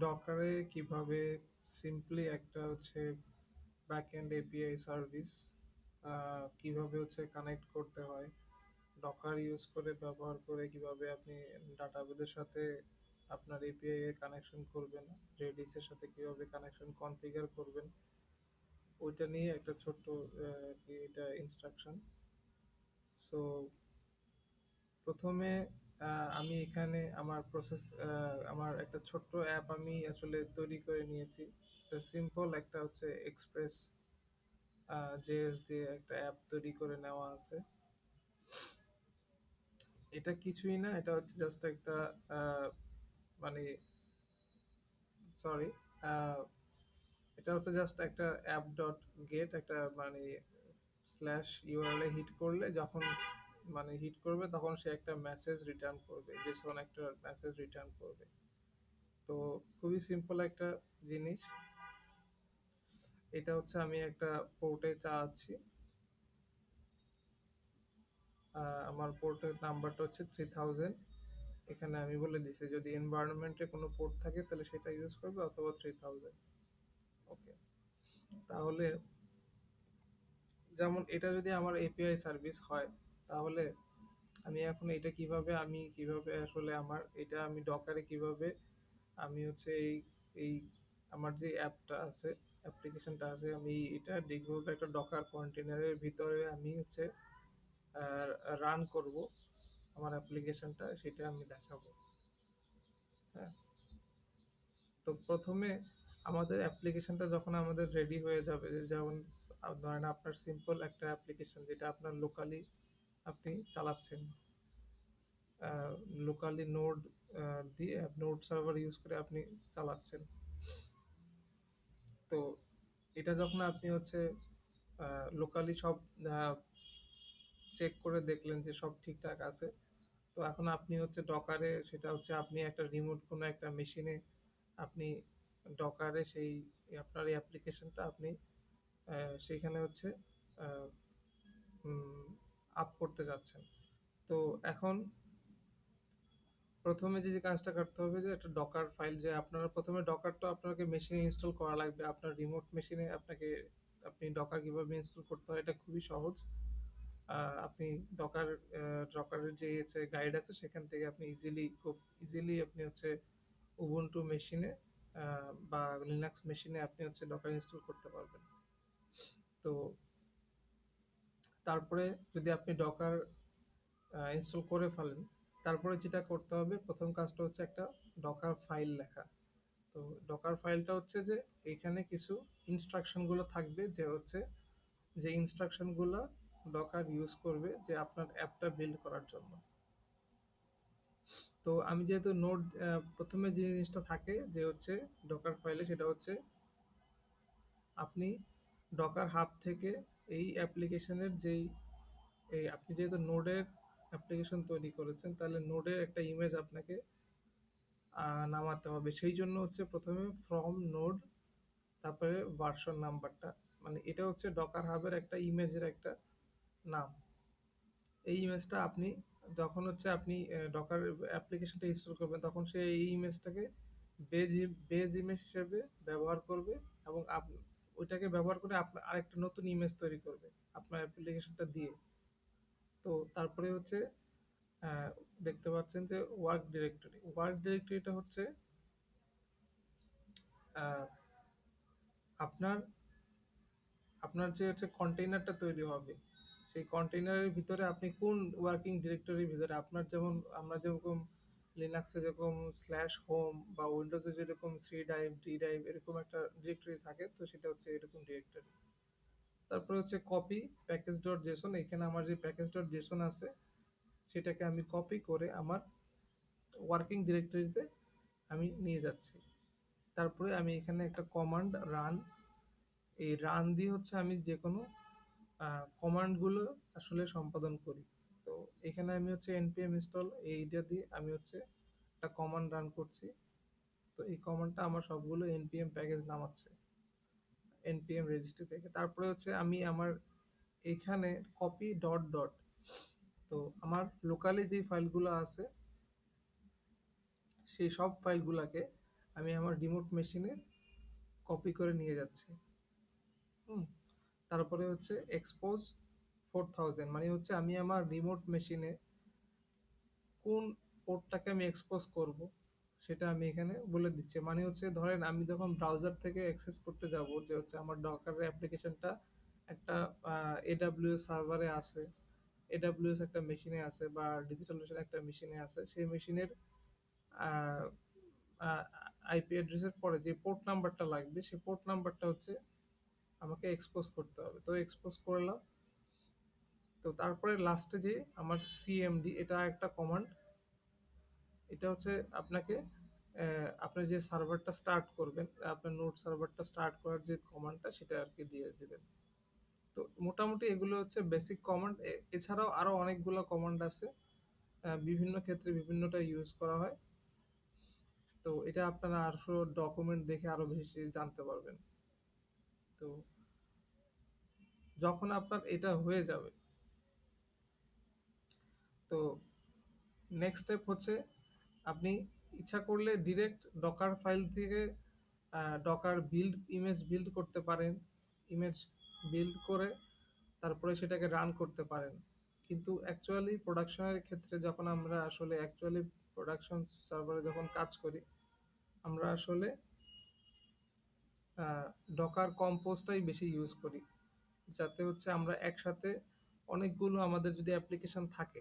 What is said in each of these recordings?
ডকারে কীভাবে সিম্পলি একটা হচ্ছে ব্যাকএন্ড এপিআই সার্ভিস কীভাবে হচ্ছে কানেক্ট করতে হয় ডকার ইউজ করে ব্যবহার করে কীভাবে আপনি ডাটাবেসের সাথে আপনার এপিআই এর কানেকশন করবেন রেডিসের সাথে কীভাবে কানেকশন কনফিগার করবেন, ওইটা নিয়ে একটা ছোট্ট এটা ইনস্ট্রাকশন সো প্রথমে আমি এখানে আমার প্রসেস আমার একটা ছোট্ট অ্যাপ আমি আসলে তৈরি করে নিয়েছি। সিম্পল একটা হচ্ছে এক্সপ্রেস জেএস দিয়ে একটা অ্যাপ তৈরি করে নেওয়া আছে। এটা কিছুই না এটা হচ্ছে জাস্ট একটা আহ, মানে সরি এটা হচ্ছে জাস্ট একটা অ্যাপ ডট গেট একটা মানে স্ল্যাশ ইউআরএল হিট করলে যখন মানে হিট করবে, তখন সে একটা মেসেজ রিটার্ন করবে জেসন একটা মেসেজ রিটার্ন করবে। তো খুবই সিম্পল একটা জিনিস। এটা হচ্ছে আমি একটা পোর্টে চাচ্ছি। আমার পোর্টের নাম্বারটা হচ্ছে থ্রি থাউজেন্ড এখানে আমি বলে দিছি, যদি এনভায়রনমেন্টে কোনো পোর্ট থাকে, তাহলে সেটা ইউজ করবে, অথবা থ্রি থাউজেন্ড ওকে তাহলে, যেমন এটা যদি আমার এপিআই সার্ভিস হয় তাহলে আমি এখন এটা কীভাবে, আমি কীভাবে আসলে আমার এটা আমি ডকারে কীভাবে, আমি হচ্ছে এই এই আমার যে অ্যাপটা আছে, অ্যাপ্লিকেশনটা আছে, আমি এটা দেখব একটা ডকার কন্টেনারের ভিতরে আমি হচ্ছে রান করব আমার অ্যাপ্লিকেশনটা, সেটা আমি দেখাবো। হ্যাঁ। তো প্রথমে আমাদের অ্যাপ্লিকেশনটা যখন আমাদের রেডি হয়ে যাবে, যেমন ধরেন আপনার সিম্পল একটা অ্যাপ্লিকেশন যেটা আপনার লোকালি আপনি চালাচ্ছেন। লোকালি নোড দিয়ে নোড সার্ভার ইউজ করে আপনি চালাচ্ছেন। তো এটা যখন আপনি হচ্ছে লোকালি সব চেক করে দেখলেন যে সব ঠিকঠাক আছে তো এখন আপনি হচ্ছে ডকারে সেটা হচ্ছে আপনি একটা রিমোট কোনো একটা মেশিনে আপনি ডকারে সেই আপনার এই অ্যাপ্লিকেশনটা আপনি আহ, সেইখানে হচ্ছে আপ করতে যাচ্ছেন। তো এখন প্রথমে যে যে কাজটা করতে হবে যে, একটা ডকার ফাইল যে, আপনারা প্রথমে ডকার তো আপনাকে মেশিনে ইনস্টল করা লাগবে। আপনার রিমোট মেশিনে আপনাকে, আপনি ডকার কীভাবে ইনস্টল করতে হয়, এটা খুবই সহজ। আপনি ডকার ডকারের যে গাইড আছে, সেখান থেকে আপনি ইজিলি খুব ইজিলি আপনি হচ্ছে উবুন্টু মেশিনে বা লিনাক্স মেশিনে আপনি হচ্ছে ডকার ইনস্টল করতে পারবেন। তো তারপরে যদি আপনি ডকার ইনস্টল করে ফেলেন, তারপরে যেটা করতে হবে, প্রথম কাজটা হচ্ছে একটা ডকার ফাইল লেখা। তো ডকার ফাইলটা হচ্ছে যে এখানে কিছু ইনস্ট্রাকশনগুলো থাকবে, যে হচ্ছে যে ইনস্ট্রাকশনগুলো ডকার ইউজ করবে, যে আপনার অ্যাপটা বিল্ড করার জন্য। তো আমি যেহেতু নোট প্রথমে যে জিনিসটা থাকে, যে হচ্ছে ডকার ফাইলে সেটা হচ্ছে আপনি ডকার হাব থেকে এই অ্যাপ্লিকেশনের যেই, এই আপনি যেহেতু নোডের অ্যাপ্লিকেশন তৈরি করেছেন, তাহলে নোডের একটা ইমেজ আপনাকে নামাতে হবে। সেই জন্য হচ্ছে প্রথমে ফ্রম নোড তারপরে ভার্সন নাম্বারটা মানে এটা হচ্ছে ডকার হাবের একটা ইমেজের একটা নাম। এই ইমেজটা আপনি যখন হচ্ছে আপনি ডকার অ্যাপ্লিকেশনটা ইনস্টল করবেন, তখন সে এই ইমেজটাকে বেজ বেজ ইমেজ হিসেবে ব্যবহার করবে এবং আপ- ওইটাকে ব্যবহার করে আপনার আরেকটা নতুন ইমেজ তৈরি করবে আপনার অ্যাপ্লিকেশনটা দিয়ে। তো তারপরে হচ্ছে দেখতে পাচ্ছেন যে ওয়ার্ক ডিরেক্টরি ওয়ার্ক ডিরেক্টরিটা হচ্ছে আপনার আপনার যে হচ্ছে কন্টেইনারটা তৈরি হবে, সেই কন্টেইনারের ভিতরে আপনি কোন ওয়ার্কিং ডিরেক্টরির ভিতরে, আপনার যেমন, আমরা যেরকম লিনাক্সে যেরকম স্ল্যাশ হোম বা উইন্ডোজে যেরকম সি ড্রাইভ ডি ড্রাইভ এরকম একটা ডিরেক্টরি থাকে, তো সেটা হচ্ছে এরকম ডিরেক্টরি তারপরে হচ্ছে কপি প্যাকেজ ডট জেসন এখানে আমার যে প্যাকেজ ডট জেসন আছে, সেটাকে আমি কপি করে আমার ওয়ার্কিং ডিরেক্টরিতে আমি নিয়ে যাচ্ছি। তারপরে আমি এখানে একটা কমান্ড রান এই রান দিয়ে হচ্ছে আমি যে কোনো কমান্ডগুলো আসলে সম্পাদন করি। এখানে আমি হচ্ছে npm ইনস্টল এইটা দিয়ে আমি হচ্ছে একটা কমান্ড রান করছি। তো এই কমান্ডটা আমার সবগুলো npm প্যাকেজ নামাচ্ছে। Npm রেজিস্ট্রি থেকে। তারপরে হচ্ছে আমি আমার এখানে কপি ডট ডট তো আমার লোকালি যে ফাইলগুলো আছে, সেই সব ফাইলগুলোকে আমি আমার রিমোট মেশিনে কপি করে নিয়ে যাচ্ছি। হুম। তারপরে হচ্ছে এক্সপোজ ফোর থাউজেন্ড মানে হচ্ছে আমি আমার রিমোট মেশিনে কোন পোর্টটাকে আমি এক্সপোজ করব, সেটা আমি এখানে বলে দিচ্ছি। মানে হচ্ছে ধরেন আমি যখন ব্রাউজার থেকে অ্যাক্সেস করতে যাব, যে হচ্ছে আমার ডকারের অ্যাপ্লিকেশনটা একটা এডাব্লিউএস সার্ভারে আছে এডাব্লিউএস একটা মেশিনে আছে বা ডিজিটাল মেশিন একটা মেশিনে আছে, সেই মেশিনের আইপি অ্যাড্রেসের পরে যে পোর্ট নাম্বারটা লাগবে, সেই পোর্ট নাম্বারটা হচ্ছে আমাকে এক্সপোজ করতে হবে। তো এক্সপোজ করলাম তো তারপরে লাস্টে যে আমার সিএমডি এটা একটা কমান্ড এটা হচ্ছে আপনাকে আপনি যে সার্ভারটা স্টার্ট করবেন, আপনার নোট সার্ভারটা স্টার্ট করার যে কমান্ডটা সেটা আর কি দিয়ে দেবেন। তো মোটামুটি এগুলো হচ্ছে বেসিক কমান্ড এছাড়াও আরও অনেকগুলো কমান্ড আছে বিভিন্ন ক্ষেত্রে বিভিন্নটা ইউজ করা হয়। তো এটা আপনারা আরও ডকুমেন্ট দেখে আরও বেশি জানতে পারবেন। তো যখন আপনার এটা হয়ে যাবে তো নেক্সট স্টেপ হচ্ছে আপনি ইচ্ছা করলে ডিরেক্ট ডকার ফাইল থেকে ডকার বিল্ড ইমেজ বিল্ড করতে পারেন। ইমেজ বিল্ড করে তারপরে সেটাকে রান করতে পারেন। কিন্তু অ্যাকচুয়ালি প্রোডাকশনের ক্ষেত্রে যখন আমরা আসলে অ্যাকচুয়ালি প্রোডাকশন সার্ভারে যখন কাজ করি, আমরা আসলে ডকার কম্পোজটাই বেশি ইউজ করি। যাতে হচ্ছে আমরা একসাথে অনেকগুলো আমাদের যদি অ্যাপ্লিকেশন থাকে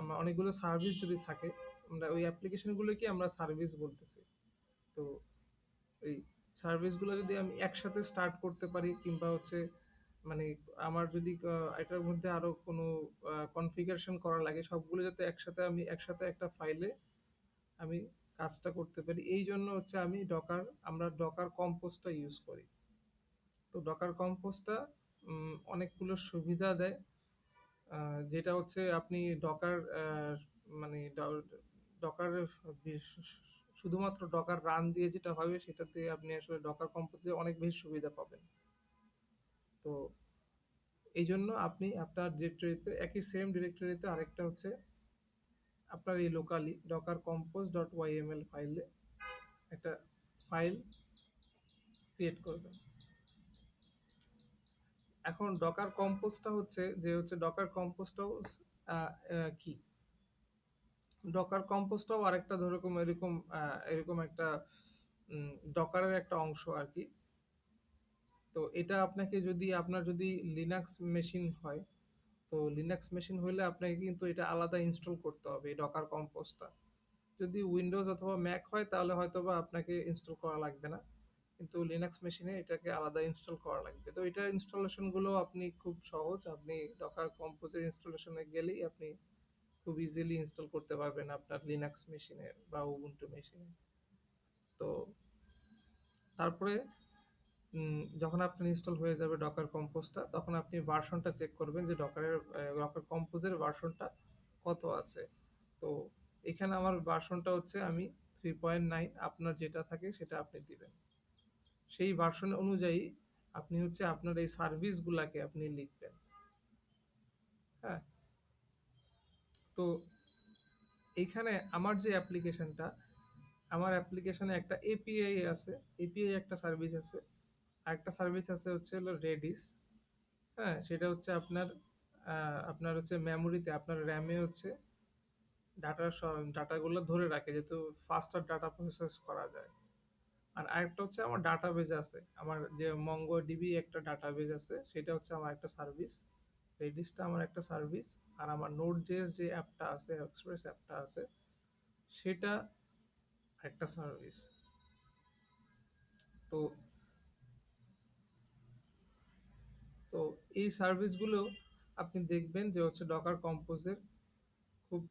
আমরা অনেকগুলো সার্ভিস যদি থাকে, আমরা ওই অ্যাপ্লিকেশনগুলোকে আমরা সার্ভিস বলতেছি। তো এই সার্ভিসগুলো যদি আমি একসাথে স্টার্ট করতে পারি, কিংবা হচ্ছে মানে আমার যদি এটার মধ্যে আরও কোনো কনফিগারেশন করা লাগে, সবগুলো যাতে একসাথে আমি, একসাথে একটা ফাইলে আমি কাজটা করতে পারি। এই জন্য হচ্ছে আমি ডকার আমরা ডকার কম্পোস্টটা ইউজ করি। তো ডকার কম্পোস্টটা অনেকগুলো সুবিধা দেয়। যেটা হচ্ছে আপনি ডকার মানে ডকার শুধুমাত্র ডকার রান দিয়ে যেটা হবে সেটাতে আপনি আসলে ডকার কম্পোজে অনেক বেশি সুবিধা পাবেন। তো এই জন্য আপনি আপনার ডিরেক্টরিতে একই সেম ডিরেক্টরিতে আরেকটা হচ্ছে আপনার এই locally docker compose dot YML ফাইলে একটা ফাইল ক্রিয়েট করবেন। এখন ডকার কম্পোজটা হচ্ছে যে হচ্ছে ডকার কম্পোজটাও কি? ডকার কম্পোজটাও আরেকটা ধরুন এরকম এরকম একটা ডকারের একটা অংশ আর কি। তো এটা আপনাকে যদি, আপনার যদি লিনাক্স মেশিন হয়, তো লিনাক্স মেশিন হলে আপনাকে কিন্তু এটা আলাদা ইনস্টল করতে হবে এই ডকার কম্পোজটা যদি উইন্ডোজ অথবা ম্যাক হয় তাহলে হয়তো বা আপনাকে ইনস্টল করা লাগবে না। কিন্তু লিনাক্স মেশিনে এটাকে আলাদা ইনস্টল করা লাগবে। তো এটা ইনস্টলেশনগুলো আপনি খুব সহজ, আপনি ডকার কম্পোজের ইনস্টলেশনে গেলেই আপনি খুব ইজিলি ইনস্টল করতে পারবেন আপনার লিনাক্স মেশিনে বা উবুন্টু মেশিনে তো তারপরে যখন আপনার ইনস্টল হয়ে যাবে ডকার কম্পোজটা তখন আপনি ভার্সনটা চেক করবেন যে ডকারের ডকার কম্পোজের ভার্সনটা কত আছে। তো এখানে আমার ভার্সনটা হচ্ছে আমি থ্রি পয়েন্ট নাইন আপনার যেটা থাকে সেটা আপনি দিবেন। সেই ভার্সন অনুযায়ী আপনি হচ্ছে আপনার এই সার্ভিসগুলাকে আপনি লিখবেন। হ্যাঁ? তো এইখানে আমার যে অ্যাপ্লিকেশনটা আমার অ্যাপ্লিকেশানে একটা এপিআই আছে এপিআই একটা সার্ভিস আছে, আর একটা সার্ভিস আছে হচ্ছে হলো রেডিস হ্যাঁ? সেটা হচ্ছে আপনার আপনার হচ্ছে মেমোরিতে আপনার র্যামে হচ্ছে ডাটা ডাটাগুলো ধরে রাখে, যেহেতু ফাস্টার ডাটা প্রসেস করা যায়। আর আরেকটা হচ্ছে আমার ডাটাবেজ আছে। আমার যে মঙ্গো ডিবি একটা ডাটাবেজ আছে, সেটা হচ্ছে আমার একটা সার্ভিস রেডিসটা আমার একটা সার্ভিস আর আমার নোট জেএস যে অ্যাপটা আছে এক্সপ্রেস অ্যাপটা আছে, সেটা একটা সার্ভিস তো তো এই সার্ভিসগুলো আপনি দেখবেন যে হচ্ছে ডকার কম্পোজের খুব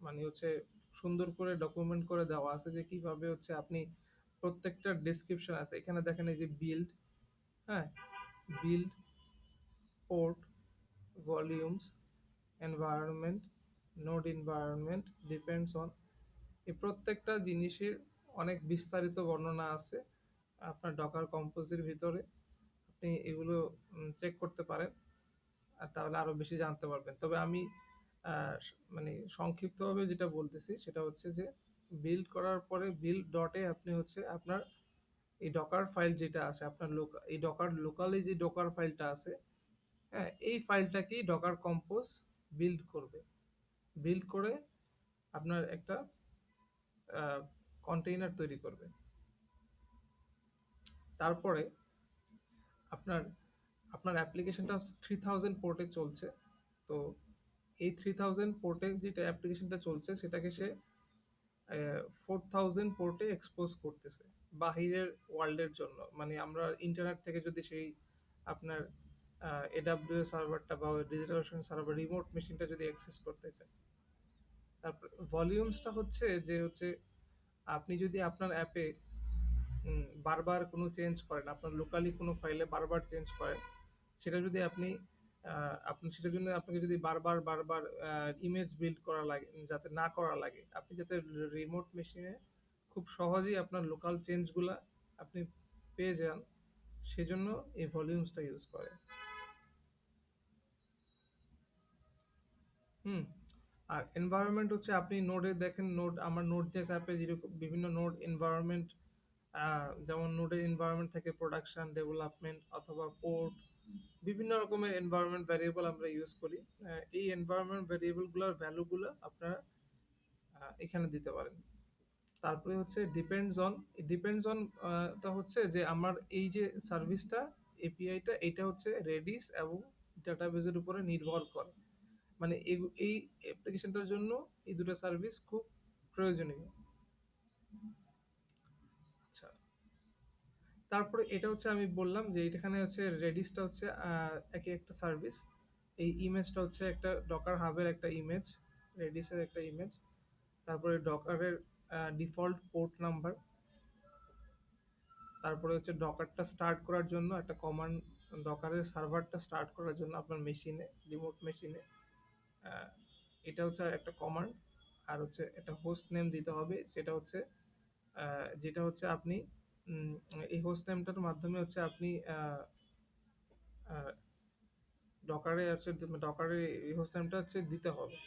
মানে হচ্ছে সুন্দর করে ডকুমেন্ট করে দেওয়া আছে যে কীভাবে হচ্ছে আপনি প্রত্যেকটা ডেসক্রিপশন আছে। এখানে দেখেন এই যে বিল্ড হ্যাঁ? Build port volumes environment node environment depends on এই প্রত্যেকটা জিনিসের অনেক বিস্তারিত বর্ণনা আছে আপনার ডকার কম্পোজের ভিতরে। আপনি এগুলো চেক করতে পারেন, আর তাহলে আরও বেশি জানতে পারবেন। তবে আমি মানে সংক্ষিপ্তভাবে যেটা বলতেছি সেটা হচ্ছে যে বিল্ড করার পরে বিল্ড ডটে আপনি হচ্ছে আপনার এই ডকার ফাইল যেটা আছে, আপনার লোকাল এই ডকার লোকালি যে ডকার ফাইলটা আছে হ্যাঁ এই ফাইলটাকেই ডকার কম্পোজ বিল্ড করবে। বিল্ড করে আপনার একটা কন্টেইনার তৈরি করবে। তারপরে আপনার আপনার অ্যাপ্লিকেশনটা থ্রি থাউজেন্ড পোর্টে চলছে। তো এই থ্রি থাউজেন্ড পোর্টে যেটা অ্যাপ্লিকেশনটা চলছে, সেটাকে সে ফোর থাউজেন্ড পোর্টে এক্সপোজ করতেছে, বাহিরের ওয়ার্ল্ডের জন্য। মানে আমরা ইন্টারনেট থেকে যদি সেই আপনার এডাব্লিউ সার্ভারটা বা ডিজিটাল সার্ভার রিমোট মেশিনটা যদি অ্যাক্সেস করতে চাই তারপর ভলিউমসটা হচ্ছে যে হচ্ছে, আপনি যদি আপনার অ্যাপে বারবার কোনো চেঞ্জ করেন, আপনার লোকালি কোনো ফাইলে বারবার চেঞ্জ করেন, সেটা যদি আপনি আপনি সেটার জন্য আপনাকে যদি বারবার বারবার ইমেজ বিল্ড করা লাগে, যাতে না করা লাগে, আপনি যাতে রিমোট মেশিনে খুব সহজেই আপনার লোকাল চেঞ্জগুলা আপনি পেয়ে যান, সেজন্য এই ভলিউমসটা ইউজ করে হুম, আর এনভায়রনমেন্ট হচ্ছে আপনি নোডে দেখেন নোড আমার নোড জেস অ্যাপে যেরকম বিভিন্ন নোড এনভায়রনমেন্ট যেমন নোডের এনভায়রনমেন্ট থেকে প্রোডাকশন ডেভেলপমেন্ট অথবা পোর্ট বিভিন্ন রকমের এনভায়রনমেন্ট ভ্যারিয়েবল আমরা ইউজ করি। এই এনভায়রনমেন্ট ভ্যারিয়েবলগুলোর ভ্যালুগুলো আপনারা এখানে দিতে পারেন। তারপরে হচ্ছে ডিপেন্ডস অন ডিপেন্ডস অন টা হচ্ছে যে আমার এই যে সার্ভিসটা এপিআইটা এটা হচ্ছে রেডিস এবং ডাটাবেজের উপরে নির্ভর করে। মানে এই অ্যাপ্লিকেশনটার জন্য এই দুটো সার্ভিস খুব প্রয়োজনীয়। তারপরে এটা হচ্ছে আমি বললাম যে এখানে হচ্ছে রেডিসটা হচ্ছে একই একটা সার্ভিস এই ইমেজটা হচ্ছে একটা ডকার হাবের একটা ইমেজ রেডিসের একটা ইমেজ তারপরে ডকারের ডিফল্ট পোর্ট নাম্বার তারপরে হচ্ছে ডকারটা স্টার্ট করার জন্য একটা কমান্ড ডকারের সার্ভারটা স্টার্ট করার জন্য আপনার মেশিনে রিমোট মেশিনে এটা হচ্ছে একটা কমান্ড আর হচ্ছে একটা হোস্ট নেম দিতে হবে, সেটা হচ্ছে যেটা হচ্ছে আপনি এই হোস্ট নেমটার মাধ্যমে হচ্ছে আপনি ডকারে হচ্ছে ডকারে এই হোস্ট নেমটা হচ্ছে দিতে হবে।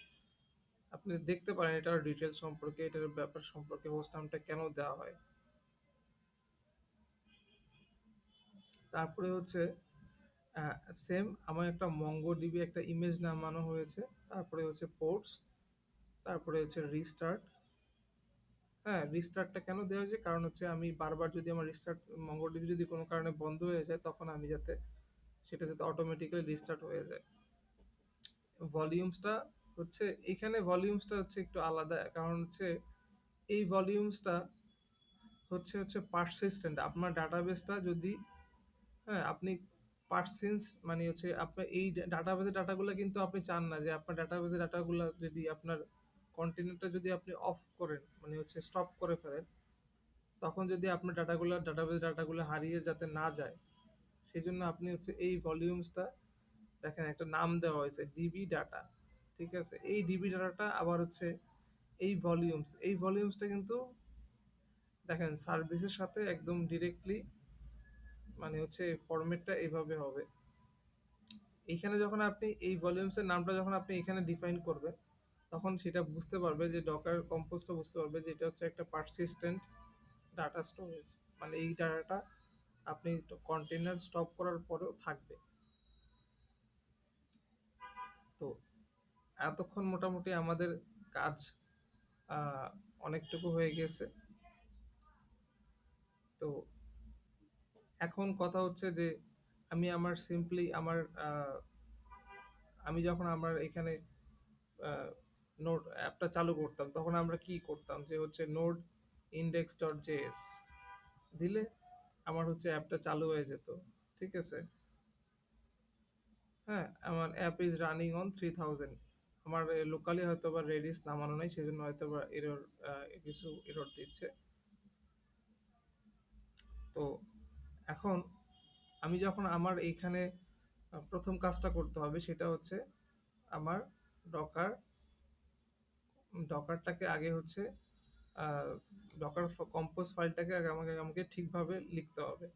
আপনি দেখতে পারেন এটার ডিটেলস সম্পর্কে, এটার ব্যাপার সম্পর্কে হোস্ট নামটা কেন দেওয়া হয়। তারপরে হচ্ছে সেম আমার একটা মঙ্গো ডিবি একটা ইমেজ নামানো হয়েছে। তারপরে হচ্ছে পোর্টস তারপরে হচ্ছে রিস্টার্ট হ্যাঁ রিস্টার্টটা কেন দেওয়া হয়েছে? কারণ হচ্ছে আমি বারবার যদি আমার রিস্টার্ট মঙ্গলডিবি যদি কোনো কারণে বন্ধ হয়ে যায়, তখন আমি যাতে সেটা যাতে অটোমেটিক্যালি রিস্টার্ট হয়ে যায়। ভলিউমসটা হচ্ছে, এখানে ভলিউমসটা হচ্ছে একটু আলাদা। কারণ হচ্ছে, এই ভলিউমসটা হচ্ছে হচ্ছে পারসিস্টেন্ট আপনার ডাটাবেসটা যদি হ্যাঁ আপনি পার্সেন্স মানে হচ্ছে আপনার এই ডাটাবেসের ডাটাগুলো কিন্তু আপনি চান না যে আপনার ডাটাবেসের ডাটাগুলো যদি আপনার কন্টেনারটা যদি আপনি অফ করেন মানে হচ্ছে স্টপ করে ফেলেন, তখন যদি আপনার ডাটাগুলো ডাটাবেস ডাটাগুলো হারিয়ে যাতে না যায়, সেই জন্য আপনি হচ্ছে এই ভলিউমসটা দেখেন একটা নাম দেওয়া হয়েছে ডিবি ডাটা ঠিক আছে? এই ডিবি ডাটাটা আবার হচ্ছে এই ভলিউমস এই ভলিউমসটা কিন্তু দেখেন সার্ভিসের সাথে একদম ডিরেক্টলি মানে হচ্ছে ফরম্যাটটা এইভাবে হবে। এইখানে যখন আপনি এই ভলিউমসের নামটা যখন আপনি এখানে ডিফাইন করবেন তখন সেটা বুঝতে পারবে যে ডকার কম্পোজটা বুঝতে পারবে যে এটা হচ্ছে একটা পারসিস্টেন্ট ডাটা স্টোরেজ মানে এই ডাটাটা আপনি কন্টেনার স্টপ করার পরেও থাকবে। তো এতক্ষণ মোটামুটি আমাদের কাজ অনেকটুকু হয়ে গেছে। তো এখন কথা হচ্ছে যে আমি আমার সিম্পলি আমার আমি যখন আমার এখানে নোড অ্যাপটা চালু করতাম, তখন আমরা কি করতাম যে হচ্ছে নোড ইন্ডেক্স ডট জেএস দিলে আমার হচ্ছে অ্যাপটা চালু হয়ে যেত, ঠিক আছে? হ্যাঁ আমার app is running on three thousand আমার লোকালি হয়তো বা রেডিস নামানো নাই, সেজন্য হয়তো বা এরর কিছু এরর দিচ্ছে। তো এখন আমি যখন আমার এইখানে প্রথম কাজটা করতে হবে সেটা হচ্ছে আমার ডকার ডকারটাকে আগে হচ্ছে ডকার কম্পোজ ফাইলটাকে আগে আমাকে আমাকে ঠিকভাবে লিখতে হবে।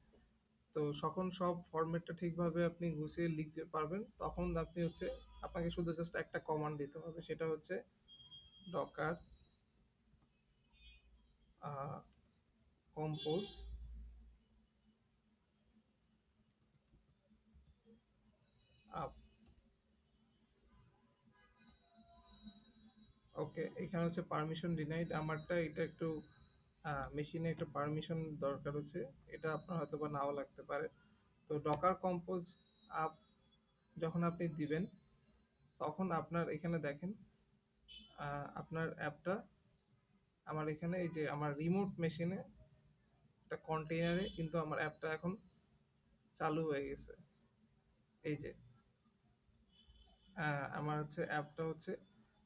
তো যখন সব ফরম্যাটটা ঠিকভাবে আপনি গুছিয়ে লিখতে পারবেন, তখন আপনি হচ্ছে আপনাকে শুধু জাস্ট একটা কমান্ড দিতে হবে, সেটা হচ্ছে ডকার কম্পোজ, আপ ওকে, এখানে হচ্ছে পারমিশন ডিনাইড আমারটা এটা একটু মেশিনে একটু পারমিশন দরকার হচ্ছে। এটা আপনার হয়তো বা নাও লাগতে পারে। তো ডকার কম্পোজ আপ যখন আপনি দিবেন, তখন আপনার এখানে দেখেন আপনার অ্যাপটা, আমার এখানে এই যে আমার রিমোট মেশিনে একটা কন্টেইনারে কিন্তু আমার অ্যাপটা এখন চালু হয়ে গেছে। এই যে আমার হচ্ছে অ্যাপটা হচ্ছে,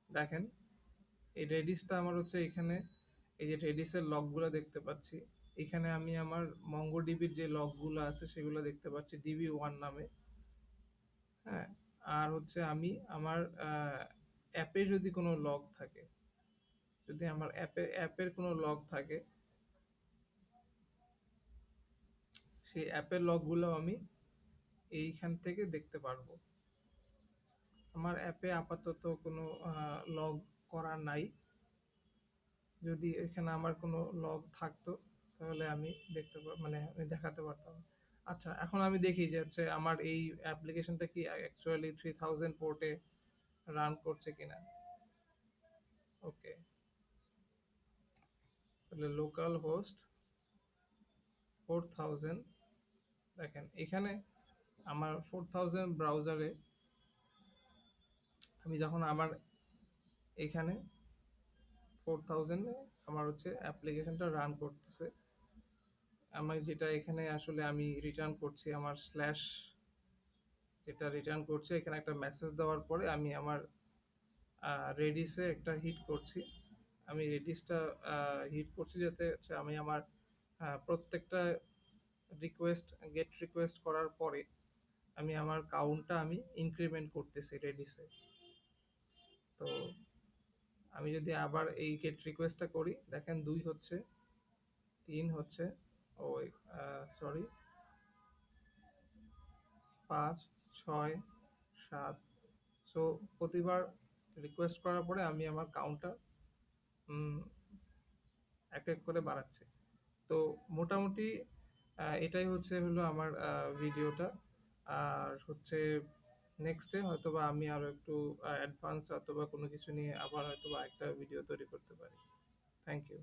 দেখেন এই রেডিসটা আমার হচ্ছে এখানে, এই যে রেডিসের লগগুলো দেখতে পাচ্ছি। এখানে আমি আমার মঙ্গোডিবির যে লগগুলো আছে সেগুলো দেখতে পাচ্ছি ডিবি ওয়ান নামে। হ্যাঁ আর হচ্ছে আমি আমার অ্যাপে যদি কোনো লগ থাকে, যদি আমার অ্যাপে, অ্যাপের কোনো লগ থাকে, সেই অ্যাপের লগগুলো আমি এইখান থেকে দেখতে পারব। আমার অ্যাপে আপাতত কোনো লগ করা নাই। যদি এখানে আমার কোনো লগ থাকতো, তাহলে আমি দেখতে মানে আমি দেখাতে পারতাম। আচ্ছা এখন আমি দেখি যে হচ্ছে আমার এই অ্যাপ্লিকেশনটা কি অ্যাকচুয়ালি থ্রি থাউজেন্ড পোর্টে রান করছে কিনা। ওকে তাহলে লোকাল হোস্ট ফোর থাউজেন্ড দেখেন, এখানে আমার ফোর থাউজেন্ড ব্রাউজারে আমি যখন আমার এখানে ফোর থাউজেন্ডে আমার হচ্ছে অ্যাপ্লিকেশনটা রান করতেছে। আমি যেটা এখানে আসলে আমি রিটার্ন করছি, আমার স্ল্যাশ যেটা রিটার্ন করছে, এখানে একটা মেসেজ দেওয়ার পরে আমি আমার রেডিসে একটা হিট করছি। আমি রেডিসটা হিট করছি যাতে হচ্ছে আমি আমার প্রত্যেকটা রিকোয়েস্ট গেট রিকোয়েস্ট করার পরে আমি আমার কাউন্টটা আমি ইনক্রিমেন্ট করতেছি রেডিসে তো আমি যদি আবার এই গেট রিকোয়েস্টটা করি, দেখেন দুই হচ্ছে, তিন হচ্ছে ওই সরি পাঁচ, ছয়, সাত। সো প্রতিবার রিকোয়েস্ট করার পরে আমি আমার কাউন্টটা এক এক করে বাড়াচ্ছি। তো মোটামুটি এটাই হচ্ছে হলো আমার ভিডিওটা আর হচ্ছে নেক্সটে হয়তোবা আমি আরও একটু অ্যাডভান্স অথবা কোনো কিছু নিয়ে আবার হয়তোবা একটা ভিডিও তৈরি করতে পারি। Thank you